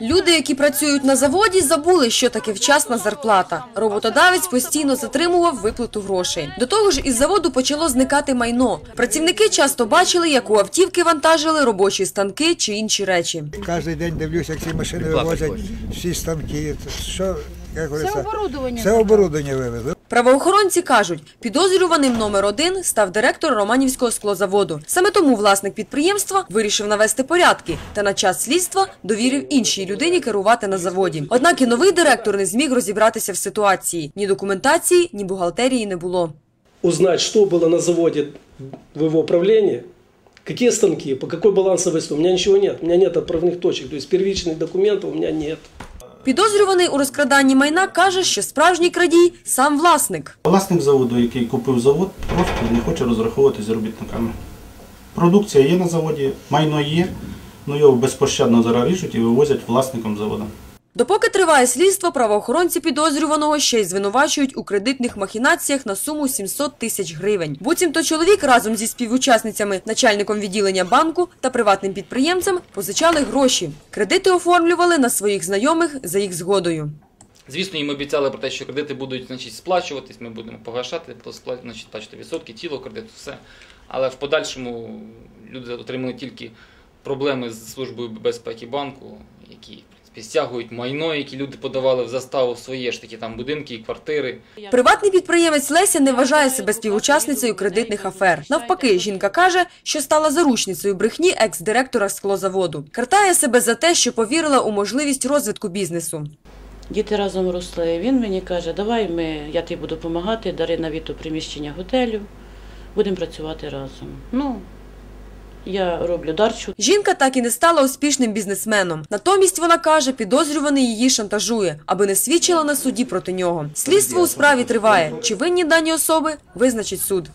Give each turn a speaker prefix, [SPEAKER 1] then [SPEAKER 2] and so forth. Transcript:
[SPEAKER 1] Люди, які працюють на заводі, забули, що таке вчасна зарплата. Роботодавець постійно затримував виплату грошей. До того ж, із заводу почало зникати майно. Працівники часто бачили, як у автівки вантажили робочі станки чи інші речі.
[SPEAKER 2] Кожен день дивлюся, як ці машини вивозять, всі станки. Що, як говориться,
[SPEAKER 3] оборудовання
[SPEAKER 2] все оборудовання вивезли.
[SPEAKER 1] Правоохоронці кажуть, підозрюваним номер один став директор Романівського склозаводу. Саме тому власник підприємства вирішив навести порядки та на час слідства довірив іншій людині керувати на заводі. Однак і новий директор не зміг розібратися в ситуації. Ні документації, ні бухгалтерії не було.
[SPEAKER 4] узнать, что было на заводе в его управлении, какие станки, по какой балансовой сумме. У меня ничего нет, у меня нет отправных точек, то есть первичных документов у меня нет.
[SPEAKER 1] Підозрюваний у розкраданні майна каже, що справжній крадій сам власник.
[SPEAKER 5] Власник заводу, який купив завод, просто не хоче розраховувати з робітниками. Продукція є на заводі, майно є, але його безпощадно зараз ріжуть і вивозять власником заводу.
[SPEAKER 1] Допоки триває слідство, правоохоронці підозрюваного ще й звинувачують у кредитних махінаціях на суму 700 тисяч гривень. Буцімто чоловік разом зі співучасницями, начальником відділення банку та приватним підприємцем позичали гроші. Кредити оформлювали на своїх знайомих за їх згодою.
[SPEAKER 6] Звісно, їм обіцяли про те, що кредити будуть значить, сплачуватись, ми будемо погашати, значить, бачите, відсотки, тіло кредиту, все. Але в подальшому люди отримали тільки проблеми з службою безпеки банку, які в стягують майно, які люди подавали в заставу своє ж такі там будинки і квартири.
[SPEAKER 1] Приватний підприємець Леся не вважає себе співучасницею кредитних афер. Навпаки, жінка каже, що стала заручницею брехні екс-директора склозаводу. Картає себе за те, що повірила у можливість розвитку бізнесу.
[SPEAKER 3] Діти разом росли. Він мені каже, давай ми, я тобі буду допомагати, дари на віту приміщення готелю, будемо працювати разом. Ну, я роблю дарчу.
[SPEAKER 1] Жінка так і не стала успішним бізнесменом. Натомість вона каже, підозрюваний її шантажує, аби не свідчила на суді проти нього. Слідство у справі триває. Чи винні дані особи визначить суд.